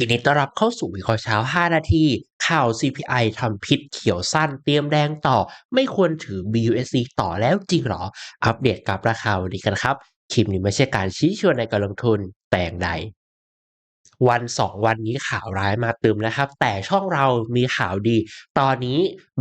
ยินดีต้อนรับเข้าสู่วิเคราะห์เช้า 5 นาที ข่าว CPI ทำพิษเขียวสั้นเตรียมแดงต่อ ไม่ควรถือ BUSD ต่อแล้วจริงหรอ อัปเดตกับราคาวันนี้กันครับ คลิปนี้ไม่ใช่การชี้ชวนในการลงทุนแต่อย่างใดวันสองวันนี้ข่าวร้ายมาตึมนะครับ แต่ช่องเรามีข่าวดี ตอนนี้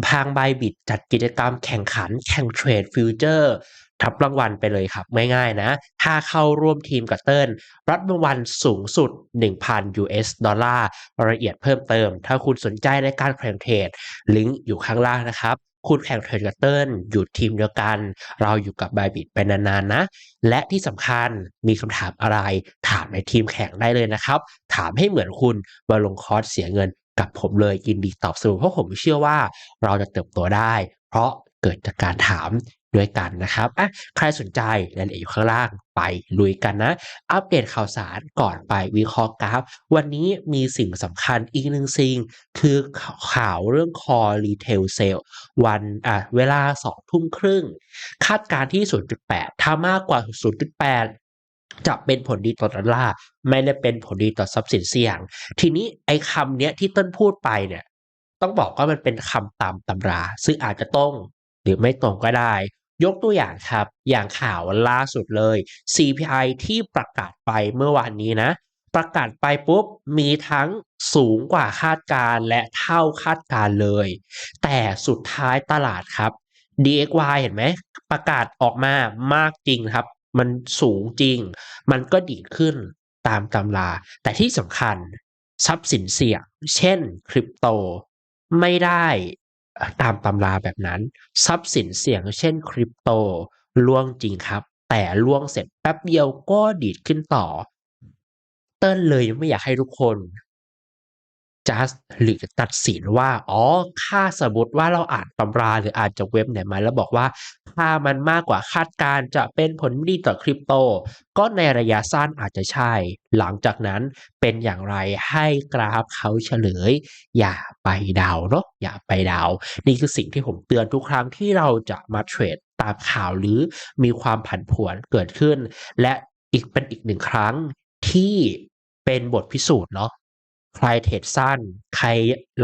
พางใบบิดจัดกิจกรรมแข่งขันแข่งเทรดฟิวเจอร์ ทับรางวัลไปเลยครับ ง่ายๆนะ ถ้าเข้าร่วมทีมกับเติ้ลรับรางวัลสูงสุด 1,000 US ดอลลาร์รายละเอียดเพิ่มเติม ถ้าคุณสนใจในการแข่งเทรดลิงก์อยู่ข้างล่างนะครับ คุณแข่งเทรดกับเติ้ลอยู่ทีมเดียวกัน เราอยู่กับบายบิดไปนานๆนะ และที่สำคัญมีคำถามอะไร ถามในทีมแข่งได้เลยนะครับ ถามให้เหมือนคุณมาลงคอร์สเสียเงินกับผมเลยยินดีตอบสรุปเพราะผมเชื่อว่าเราจะเติบโตได้ เพราะเกิดจากการถาม ด้วยกันนะครับอะใครสนใจรายละเอียดอยู่ข้างล่างไปลุยกันนะ อัปเดตข่าวสารก่อนไปวิเคราะห์กราฟ วันนี้มีสิ่งสำคัญอีกหนึ่งสิ่ง คือข่าวเรื่องคอรีเทลเซลวันอะเวลาสองทุ่มครึ่ง คาดการณ์ที่ 0.8 ถ้ามากกว่า 0.8จะเป็นผลดีต่อดอลลาร์ไม่ได้เป็นผลดีต่อทรัพย์สินเสี่ยง ทีนี้ไอ้คำเนี้ยที่ต้นพูดไปเนี่ย ต้องบอกว่ามันเป็นคำตามตำรา ซึ่งอาจจะตรง หรือไม่ตรงก็ได้ ยกตัวอย่างครับ อย่างข่าวล่าสุดเลย CPI ที่ประกาศไปเมื่อวานนี้นะ ประกาศไปปุ๊บมีทั้งสูงกว่าคาดการณ์และเท่าคาดการณ์เลย แต่สุดท้ายตลาดครับ DXY เห็นไหมประกาศออกมามากจริงครับ มันสูงจริง มันก็ดีขึ้นตามตำรา แต่ที่สำคัญทรัพย์สินเสี่ยง เช่นคริปโต ไม่ได้ ตามตำราแบบนั้น ทรัพย์สินเสี่ยงเช่นคริปโตล่วงจริงครับ แต่ล่วงเสร็จแป๊บเดียวก็ดีดขึ้นต่อ เติ้ลเลยไม่อยากให้ทุกคน just หรือตัดสินว่า อ๋อ ค่าสมมติว่าเราอ่านตำราหรืออ่านจากเว็บไหนมาแล้วบอกว่า ค่ามันมากกว่าคาดการจะเป็นผลไม่ดีต่อคริปโต ก็ในระยะสั้นอาจจะใช่ หลังจากนั้นเป็นอย่างไรให้กราฟเขาเฉลย อย่าไปเดาเนาะอย่าไปเดา นี่คือสิ่งที่ผมเตือนทุกครั้งที่เราจะมาเทรดตามข่าวหรือมีความผันผวนเกิดขึ้น และอีกเป็นอีกหนึ่งครั้งที่เป็นบทพิสูจน์เนาะใครเทรดสั้น ใคร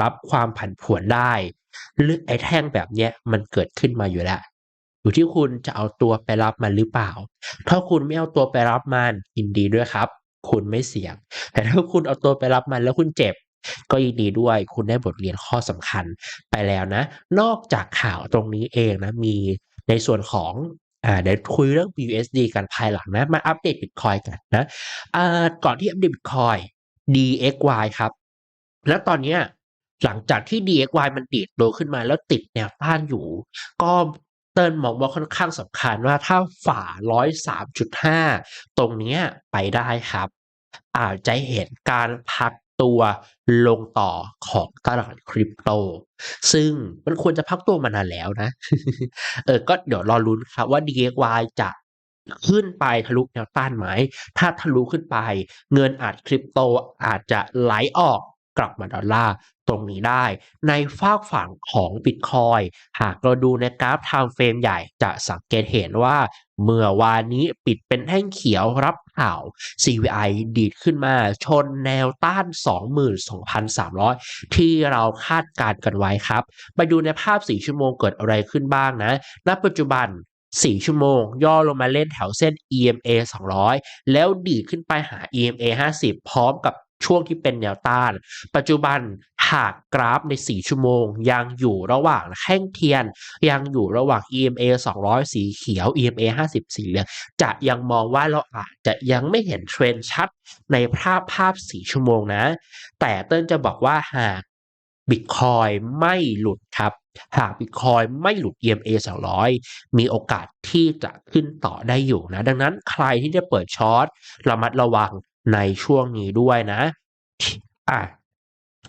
รับความผันผวนได้หรือไอ้แท่งแบบเนี้ยมันเกิดขึ้นมาอยู่แล้ว อยู่ที่คุณจะเอาตัวไปรับมันหรือเปล่า ถ้าคุณไม่เอาตัวไปรับมันยินดีด้วยครับ คุณไม่เสี่ยง แต่ถ้าคุณเอาตัวไปรับมันแล้วคุณเจ็บ ก็ยินดีด้วยคุณได้บทเรียนข้อสำคัญไปแล้วนะ นอกจากข่าวตรงนี้เองนะมีในส่วนของอ่าเดี๋ยวคุยเรื่อง BUSD กันภายหลังนะ มาอัปเดต Bitcoin กันนะอ่าก่อนที่อัปเดต Bitcoin DXY ครับ แล้วตอนเนี้ยหลังจากที่ DXY มันดีดโตขึ้นมาแล้วติดแนวต้านอยู่ ก็ เติ้ลมองว่าค่อนข้างสำคัญว่าถ้าฝ่า 103.5 ตรงนี้ไปได้ครับ อาจจะเห็นการพักตัวลงต่อของตลาดคริปโต ซึ่งมันควรจะพักตัวมานานแล้วนะ เออ ก็เดี๋ยวรอลุ้นครับว่า DXY จะขึ้นไปทะลุแนวต้านไหม ถ้าทะลุขึ้นไป เงินอาจคริปโตอาจจะไหลออก กลับมาดอลลาร์ตรงนี้ได้ ในฝากฝั่งของบิตคอยหากเราดูในกราฟไทม์เฟรมใหญ่จะสังเกตเห็นว่า เมื่อวานนี้ปิดเป็นแท่งเขียวรับข่าว CVI ดีดขึ้นมาชนแนวต้าน 22,300 ที่เราคาดการกันไว้ครับ ไปดูในภาพ 4 ชั่วโมงเกิดอะไรขึ้นบ้างนะ ณ ปัจจุบัน4ชั่วโมง ย่อลงมาเล่นแถวเส้น EMA 200 แล้วดีดขึ้นไปหา EMA 50 พร้อมกับ ช่วงที่เป็นแนวต้าน ปัจจุบันหากกราฟใน 4 ชั่วโมง ยังอยู่ระหว่างแท่งเทียน ยังอยู่ระหว่าง EMA 200 สีเขียว EMA 50 สีเหลืองจะยังมองว่าเราอาจจะยังไม่เห็นเทรนชัดในภาพภาพ 4 ชั่วโมงนะ แต่เติ้ลจะบอกว่าหากบิตคอยไม่หลุดครับ หากบิตคอยไม่หลุด EMA 200 มีโอกาสที่จะขึ้นต่อได้อยู่นะ ดังนั้นใครที่จะเปิดช็อตระมัดระวัง ในช่วงนี้ด้วยนะ อะ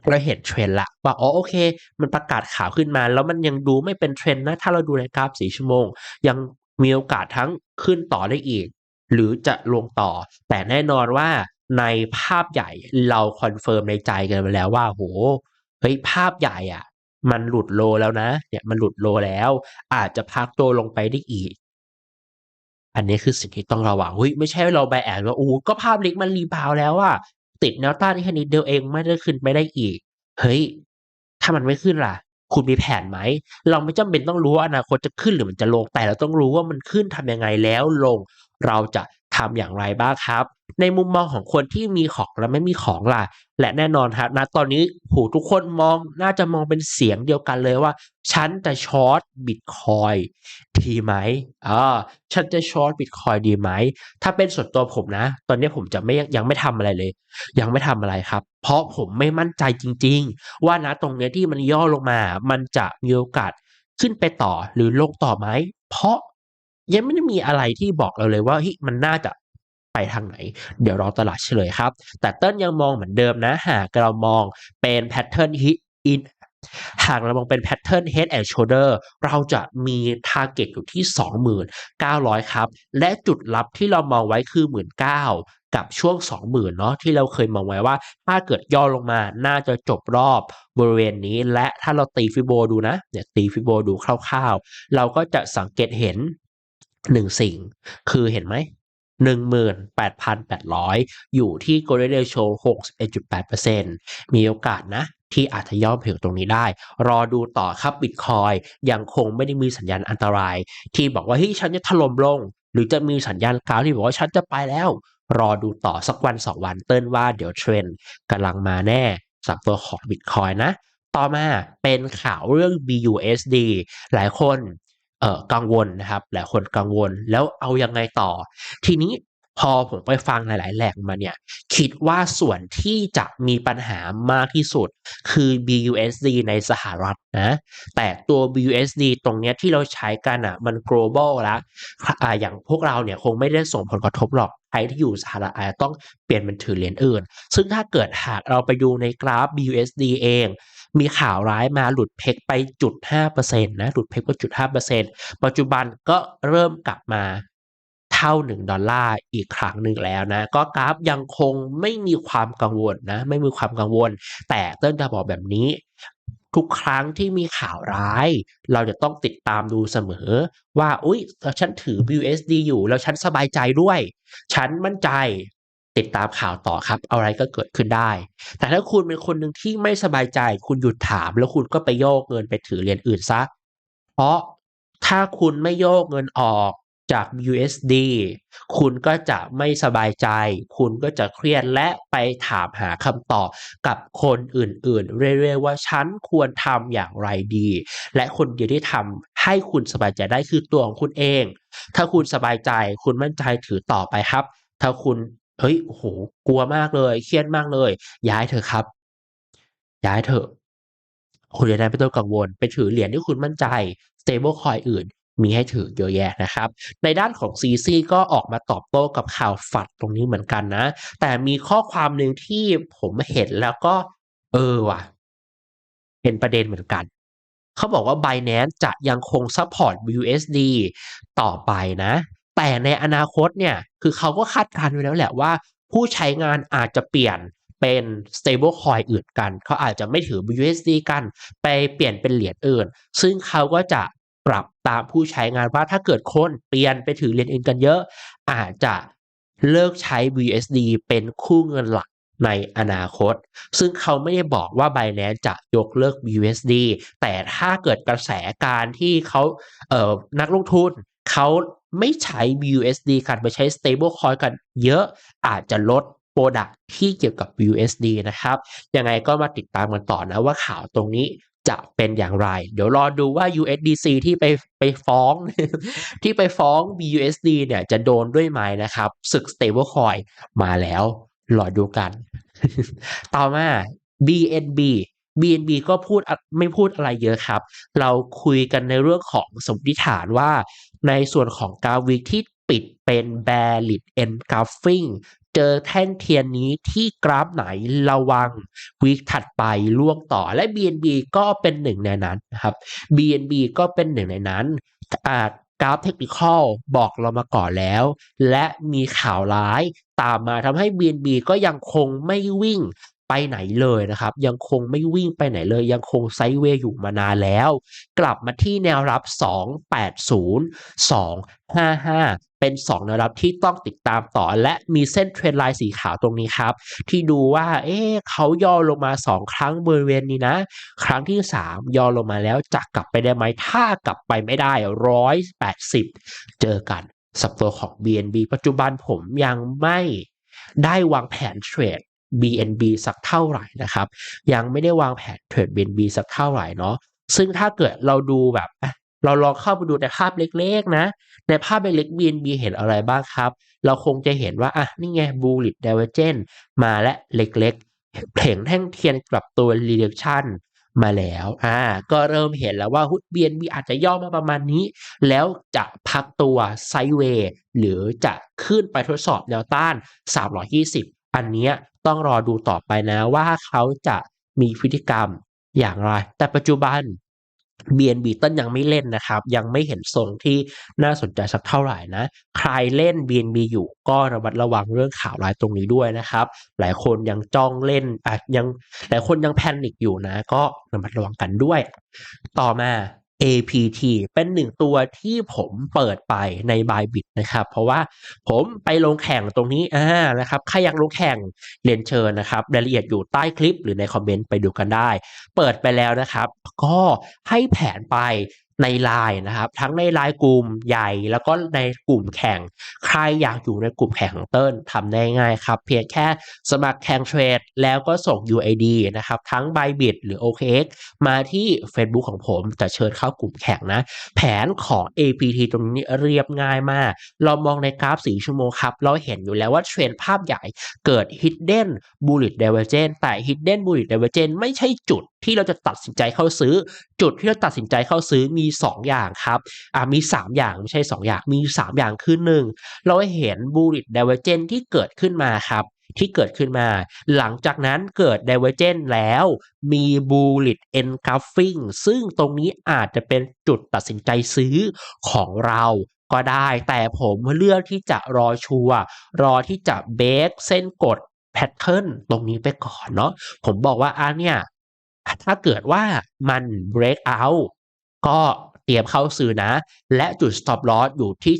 เราเห็นเทรนละว่าอ๋อโอเค มันประกาศข่าวขึ้นมา แล้วมันยังดูไม่เป็นเทรนนะ ถ้าเราดูในกราฟสีชั่วโมง ยังมีโอกาสทั้งขึ้นต่อได้อีก หรือจะลงต่อ แต่แน่นอนว่าในภาพใหญ่เราคอนเฟิร์มในใจกันไปแล้วว่าโหเฮ้ยภาพใหญ่อะ มันหลุดโลแล้วนะ เนี่ยมันหลุดโลแล้ว อาจจะพักตัวลงไปได้อีก อันนี้คือสิ่งที่ต้องระวังเฮ้ยไม่ใช่เราไปแอบว่าโอ้ก็ภาพลิกมันรีบาวแล้วอะติดแนวต้านที่แค่นิดเดียวเองไม่ได้ขึ้นไม่ได้อีก เฮ้ย ถ้ามันไม่ขึ้นล่ะ คุณมีแผนไหม เราไม่จำเป็นต้องรู้ว่าอนาคตจะขึ้นหรือมันจะลงแต่เราต้องรู้ว่ามันขึ้นทำยังไงแล้วลง เราจะ ทำอย่างไรบ้างครับ ในมุมมองของคนที่มีของและไม่มีของล่ะ และแน่นอนครับณตอนนี้ผูทุกคนมองน่าจะมองเป็นเสียงเดียวกันเลยว่า ฉันจะช็อตบิตคอยดีไหมอ่าฉันจะช็อตบิตคอยดีไหม ถ้าเป็นส่วนตัวผมนะ ตอนนี้ผมจะไม่ยังไม่ทำอะไรเลย ยังไม่ทำอะไรครับ เพราะผมไม่มั่นใจจริง ๆ ว่านะตรงเนี้ยที่มันย่อลงมา มันจะมีโอกาสขึ้นไปต่อหรือลงต่อไหม เพราะ ยังไม่ได้มีอะไรที่บอกเราเลยว่าฮ้ยมันน่าจะไปทางไหน เดี๋ยวรอตลาดเฉลยครับ แต่เต้นยังมองเหมือนเดิมนะหากเรามองเป็นแพทเทิร์นฮิตอินหากเรามองเป็นแพทเทิร์น head and shoulder เราจะมี target อยู่ที่ 29,000 ครับ และจุดรับที่เรามองไว้คือ 19,000 กับช่วง 20,000 เนาะที่เราเคยมองไว้ว่า ถ้าเกิดย่อลงมาน่าจะจบรอบบริเวณนี้ และถ้าเราตีฟิโบดูนะเนี่ยตีฟิโบดูคร่าวๆ เราก็จะสังเกตเห็น หนึ่งสิ่ง คือเห็นไหม18,800อยอยู่ที่ Golden Ratio 61.8%มีโอกาสนะ ที่อาจจะย่อมถึงตรงนี้ได้ รอดูต่อครับบิตคอยยังคงไม่ได้มีสัญญาณอันตราย ที่บอกว่าเฮ้ยฉันจะถล่มลง หรือจะมีสัญญาณกราฟที่บอกว่าฉันจะไปแล้ว รอดูต่อสักวันสองวันเติ้นว่าเดี๋ยวเทรนกำลังมาแน่สำหรับตัวของบิตคอยนะ ต่อมาเป็นข่าวเรื่อง BUSD หลายคน กังวลนะครับหลายคนกังวลแล้วเอายังไงต่อ ทีนี้พอผมไปฟังหลาย ๆ แหล่งมาเนี่ย คิดว่าส่วนที่จะมีปัญหามากที่สุดคือ BUSD ในสหรัฐนะ แต่ตัว BUSD ตรงเนี้ยที่เราใช้กันอะมัน global แล้วอ่าอย่างพวกเราเนี่ยคงไม่ได้ส่งผลกระทบหรอกใครที่อยู่สหรัฐอาจจะต้องเปลี่ยนเป็นถือเหรียญอื่น ซึ่งถ้าเกิดหากเราไปดูในกราฟ BUSD เอง มีข่าวร้ายมาหลุดเพกไปจุด5%นะหลุดเพกไปจุด5%ปัจจุบันก็เริ่มกลับมาเท่า 1 ดอลลาร์อีกครั้งหนึ่งแล้วนะ ก็กราฟยังคงไม่มีความกังวลนะ ไม่มีความกังวล แต่เต้นจะบอกแบบนี้ ทุกครั้งที่มีข่าวร้าย เราจะต้องติดตามดูเสมอ ว่า อุ๊ยฉันถือ BUSD อยู่ แล้วฉันสบายใจด้วย ฉันมั่นใจ ติดตามข่าวต่อครับ อะไรก็เกิดขึ้นได้ แต่ถ้าคุณเป็นคนหนึ่งที่ไม่สบายใจ คุณหยุดถาม แล้วคุณก็ไปโยกเงินไปถือเหรียญอื่นซะ เพราะถ้าคุณไม่โยกเงินออกจาก USD คุณก็จะไม่สบายใจ คุณก็จะเครียดและไปถามหาคำตอบกับคนอื่นๆ เรื่อยๆว่าฉันควรทำอย่างไรดี และคนเดียวที่ทำให้คุณสบายใจได้คือตัวของคุณเอง ถ้าคุณสบายใจ คุณมั่นใจถือต่อไปครับ ถ้าคุณ เฮ้ยโอ้โหกลัวมากเลยเครียดมากเลย ย้ายเถอะครับ ย้ายเถอะคุณจะได้ไม่ต้องกังวล ไปถือเหรียญที่คุณมั่นใจ stable coin อื่น มีให้ถือเยอะแยะนะครับ ในด้านของ CC ก็ออกมาตอบโต้กับข่าวฝัดตรงนี้เหมือนกันนะ แต่มีข้อความหนึ่งที่ผมเห็นแล้วก็ เออว่ะ เป็นประเด็นเหมือนกันเขาบอกว่า Binance จะยังคงซัพพอร์ต USD ต่อไปนะ แต่ในอนาคตเนี่ย คือเขาก็คาดการณ์ไว้แล้วแหละว่า ผู้ใช้งานอาจจะเปลี่ยนเป็น stable coin อื่นกัน เขาอาจจะไม่ถือ BUSD กัน ไปเปลี่ยนเป็นเหรียญอื่น ซึ่งเขาก็จะปรับตามผู้ใช้งานว่าถ้าเกิดคนเปลี่ยนไปถือเหรียญอื่นกันเยอะ อาจจะเลิกใช้ BUSD เป็นคู่เงินหลักในอนาคต ซึ่งเขาไม่ได้บอกว่า Binance จะยกเลิก BUSD แต่ถ้าเกิดกระแสการที่เขาเอ่อนักลงทุนเขา ไม่ใช้ BUSD กันไปใช้ stable coin กันเยอะอาจจะลด Product ที่เกี่ยวกับ BUSD นะครับ ยังไงก็มาติดตามกันต่อนะว่าข่าวตรงนี้จะเป็นอย่างไร เดี๋ยวรอดูว่า USDC ที่ไปไปฟ้อง ที่ไปฟ้อง BUSD เนี่ยจะโดนด้วยไหมนะครับ ศึก stable coin มาแล้ว รอดูกัน ต่อมา BNB BNB ก็พูดไม่พูดอะไรเยอะครับ เราคุยกันในเรื่องของสมมติฐานว่า ในส่วนของกราฟวิกที่ปิดเป็น bearish engulfing เจอแท่งเทียนนี้ที่กราฟไหนระวังวีคถัดไปล่วงต่อและ BNB ก็เป็นหนึ่งในนั้นนะครับ BNB ก็เป็นหนึ่งในนั้นกราฟเทคนิคอลบอกเรามาก่อนแล้ว และมีข่าวร้ายตามมาทำให้ BNB ก็ยังคงไม่วิ่ง ไปไหนเลยนะครับ ยังคงไม่วิ่งไปไหนเลย ยังคงไซด์เวย์อยู่มานานแล้ว กลับมาที่แนวรับ 280 255 เป็น 2 แนวรับที่ต้องติดตามต่อ และมีเส้นเทรนไลน์สีขาวตรงนี้ครับ ที่ดูว่า เอ๊ะเขาย่อลงมา 2 ครั้งบริเวณนี้นะ ครั้งที่ 3 ย่อลงมาแล้วจะกลับไปได้ไหมถ้ากลับไปไม่ได้ 180 เจอกันสับตัวของ BNB ปัจจุบันผมยังไม่ได้วางแผนเทรด BNB สักเท่าไหร่นะครับ ยังไม่ได้วางแผนเทรด BNB สักเท่าไหร่เนาะซึ่งถ้าเกิดเราดูแบบเราลองเข้าไปดูในภาพเล็กๆนะ ในภาพเล็กๆ BNB เห็นอะไรบ้างครับ เราคงจะเห็นว่า อะ นี่ไง Bullish Divergence มาและเล็กๆเห็นแท่งเทียนกลับตัว Rejection มาแล้ว อ่า ก็เริ่มเห็นแล้วว่าหุ้น BNB อาจจะย่อมาประมาณนี้ แล้วจะพักตัวไซเวย์หรือจะขึ้นไปทดสอบแนวต้าน 320 อันนี้ต้องรอดูต่อไปนะว่าเขาจะมีพฤติกรรมอย่างไร แต่ปัจจุบัน BNB ต้นยังไม่เล่นนะครับ ยังไม่เห็นทรงที่น่าสนใจสักเท่าไหร่นะ ใครเล่น BNB อยู่ก็ระมัดระวังเรื่องข่าวร้ายตรงนี้ด้วยนะครับ หลายคนยังจ้องเล่นอะยังหลายคนยังแพนิคอยู่นะ ก็ระมัดระวังกันด้วย ต่อมา APT เป็นหนึ่งตัวที่ผมเปิดไปใน Bybit นะครับ เพราะว่าผมไปลงแข่งตรงนี้อ่านะครับใครอยากลงแข่งเรียนเชิญนะครับรายละเอียดอยู่ใต้คลิปหรือในคอมเมนต์ไปดูกันได้ เปิดไปแล้วนะครับ ก็ให้แผนไป ในไลน์นะครับ ทั้งในไลน์กลุ่มใหญ่แล้วก็ในกลุ่มแข่ง ใครอยากอยู่ในกลุ่มแข่งของเติ้ลทำได้ง่ายครับ เพียงแค่สมัครแข่งเทรด แล้วก็ส่ง UID นะครับ ทั้ง Bybit หรือ OKX มาที่ Facebook ของผมจะเชิญเข้ากลุ่มแข่งนะ แผนของ APT ตรงนี้เรียบง่ายมาก เรามองในกราฟ 4 ชั่วโมงครับ เราเห็นอยู่แล้วว่าเทรนภาพใหญ่เกิด Hidden Bullish Divergence แต่ Hidden Bullish Divergence ไม่ใช่จุด ที่เราจะตัดสินใจเข้าซื้อ จุดที่เราตัดสินใจเข้าซื้อมี 2 อย่างครับอ่ามี 3 อย่างไม่ใช่ 2 อย่างมี 3 อย่างคือ1เราเห็น Bullish Divergence ที่เกิดขึ้นมาครับที่เกิดขึ้นมา หลังจากนั้นเกิด Divergence แล้วมี Bullish Engulfing ซึ่งตรงนี้อาจจะเป็นจุดตัดสินใจซื้อของเราก็ได้ แต่ผมเลือกที่จะรอชัวร์รอที่จะเบรกเส้นกดแพทเทิร์นตรงนี้ไปก่อนเนาะผมบอกว่าอะเนี่ย ถ้าเกิดว่ามัน break out ก็เตรียมเข้าซื้อนะ และจุด stop loss อยู่ที่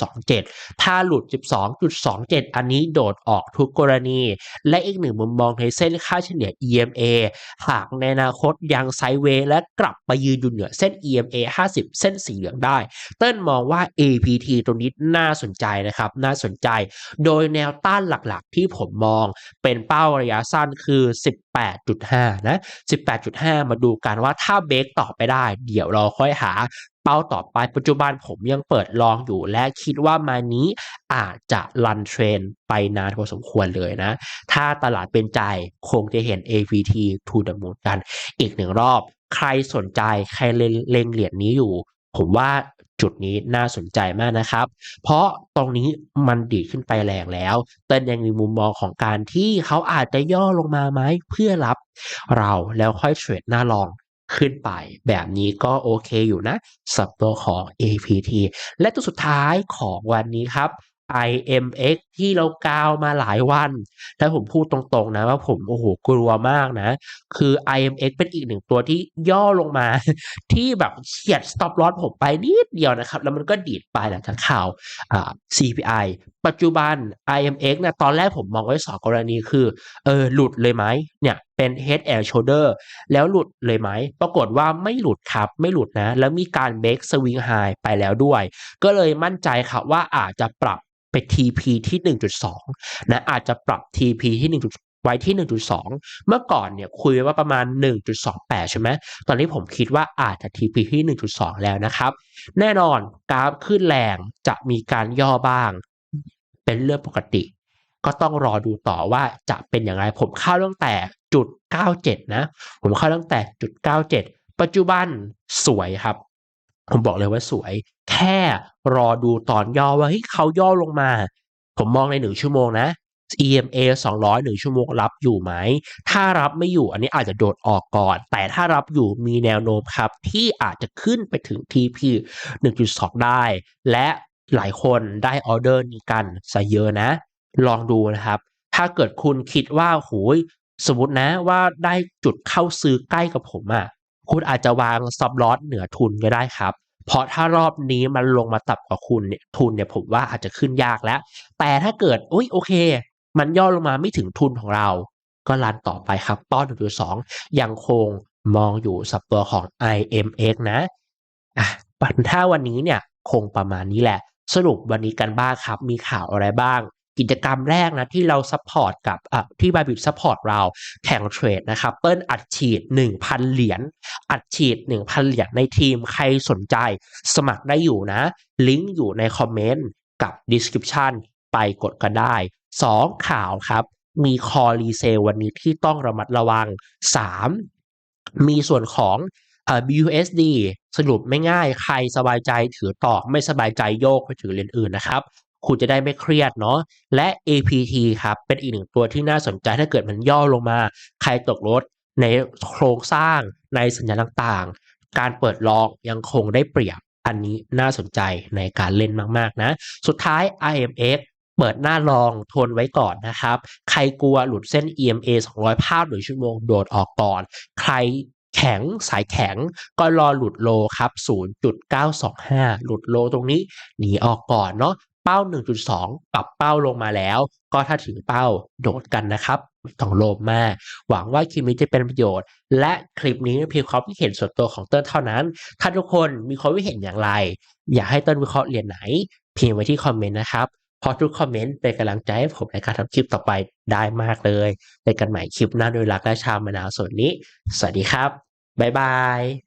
12.27 ถ้าหลุด 12.27 อันนี้โดดออกทุกกรณี และอีกหนึ่งมุมมองในเส้นค่าเฉลี่ย EMA หากในอนาคตยังไซด์เวย์และกลับไปยืนอยู่เหนือเส้น EMA 50 เส้นสีเหลืองได้ เติ้ลมองว่า APT ตรงนี้น่าสนใจนะครับ น่าสนใจ โดยแนวต้านหลักๆ ที่ผมมองเป็นเป้าระยะสั้นคือ 18.5 นะ 18.5 มาดูกันว่าถ้าเบรกต่อไปได้ เดี๋ยวเราค่อยหาเป้าต่อไปปัจจุบันผมยังเปิดลองอยู่และคิดว่ามานี้อาจจะรันเทรนไปนานพอสมควรเลยนะ ถ้าตลาดเป็นใจคงจะเห็น APT to the moon กัน อีกหนึ่งรอบ ใครสนใจใครเล็งเหรียญนี้อยู่ ผมว่า จุดนี้น่าสนใจมากนะครับ เพราะตรงนี้มันดีขึ้นไปแรงแล้ว แต่ยังมีมุมมองของการที่เขาอาจจะย่อลงมาไหมเพื่อรับเราแล้วค่อยเทรดหน้าลองขึ้นไป แบบนี้ก็โอเคอยู่นะสับตัวของ APT และตัวสุดท้ายของวันนี้ครับ IMX ที่เรากาวมาหลายวัน แล้วผมพูดตรงๆนะว่าผมโอ้โหกลัวมากนะ คือ IMX เป็นอีกหนึ่งตัวที่ย่อลงมา ที่แบบเฉียด stop loss ผมไปนิดเดียวนะครับ แล้วมันก็ดีดไปหลังจากข่าวอ่า CPI ปัจจุบัน IMX นะตอนแรกผมมองไว้สองกรณีคือเออหลุดเลยไหมเนี่ยเป็น head and shoulder แล้วหลุดเลยไหม ปรากฏว่าไม่หลุดครับไม่หลุดนะ แล้วมีการ break swing high ไปแล้วด้วย ก็เลยมั่นใจครับว่าอาจจะปรับ ไป TP ที่ 1.2 นะอาจจะปรับ TP ที่ 1. ไว้ที่ 1.2 เมื่อก่อนเนี่ยคุยไว้ว่าประมาณ 1.28 ใช่ไหม ตอนนี้ผมคิดว่าอาจจะ TP ที่ 1.2 แล้วนะครับ แน่นอนกราฟขึ้นแรงจะมีการย่อบ้าง เป็นเรื่องปกติ ก็ต้องรอดูต่อว่าจะเป็นอย่างไร ผมเข้าตั้งแต่จุด 97 นะ ผมเข้าตั้งแต่จุด 97 ปัจจุบันสวยครับ ผมบอกเลยว่าสวย แค่รอดูตอนย่อว่าเฮ้ยเขาย่อลงมา ผมมองในหนึ่งชั่วโมงนะ EMA 200หนึ่งชั่วโมงรับอยู่ไหม ถ้ารับไม่อยู่อันนี้อาจจะโดดออกก่อน แต่ถ้ารับอยู่มีแนวโน้มครับ ที่อาจจะขึ้นไปถึง TP 1.2 ได้ และหลายคนได้ออเดอร์นี้กันซะเยอะนะ ลองดูนะครับ ถ้าเกิดคุณคิดว่าโหยสมมตินะว่าได้จุดเข้าซื้อใกล้กับผมอะ คุณอาจจะวางซับลอสเหนือทุนก็ได้ครับ เพราะถ้ารอบนี้มันลงมาต่ำกว่าคุณเนี่ยทุนเนี่ยผมว่าอาจจะขึ้นยากแล้ว แต่ถ้าเกิดอุ้ยโอเค มันย่อลงมาไม่ถึงทุนของเรา ก็รันต่อไปครับต้อน1.2ยังคงมองอยู่สับตัวของ IMX นะอะถ้าวันนี้เนี่ยคงประมาณนี้แหละ สรุปวันนี้กันบ้างครับ มีข่าวอะไรบ้าง กิจกรรมแรกนะที่เราซัพพอร์ตกับที่บาบิทซัพพอร์ตเราแข่งเทรดนะครับเปิ้ลอัดฉีด 1,000 เหรียญอัดฉีด 1,000 เหรียญในทีมใครสนใจสมัครได้อยู่นะ ลิงก์อยู่ในคอมเมนต์กับ description ไปกดกันได้ 2 ข่าวครับ มีคอรีเซลวันนี้ที่ต้องระมัดระวัง 3. มีส่วนของเอ่อ BUSD สรุปไม่ง่าย ใครสบายใจถือต่อ ไม่สบายใจโยกไปถือเหรียญอื่นนะครับ คุณจะได้ไม่เครียดเนาะและ APT ครับเป็นอีกหนึ่งตัวที่น่าสนใจถ้าเกิดมันย่อลงมา ใครตกรถในโครงสร้างในสัญญาณต่างๆ การเปิดลองยังคงได้เปรียบอันนี้น่าสนใจในการเล่นมากๆนะ สุดท้าย IMX เปิดหน้าลองทนไว้ก่อนนะครับ ใครกลัวหลุดเส้น EMA 200 ภาพหรือชั่วโมงโดดออกก่อน ใครแข็งสายแข็งก็รอหลุดโลครับ 0.925 หลุดโลตรงนี้หนีออกก่อนเนาะ เป้า 1.2 ปรับเป้าลงมาแล้ว ก็ถ้าถึงเป้าโดดกันนะครับต้องโลภมาก หวังว่าคลิปนี้จะเป็นประโยชน์ และคลิปนี้เพียงความคิดเห็นส่วนตัวของเติ้ลเท่านั้น ถ้าทุกคนมีความคิดเห็นอย่างไร อยากให้เติ้ลวิเคราะห์เหรียญไหนพิมพ์ไว้ที่คอมเมนต์นะครับเพราะทุกคอมเมนต์เป็นกำลังใจให้ผมในการทำคลิปต่อไปได้มากเลยเจอกันใหม่คลิปหน้าโดยรักและชาวมะนาวส่วนนี้ สวัสดีครับ บ๊ายบาย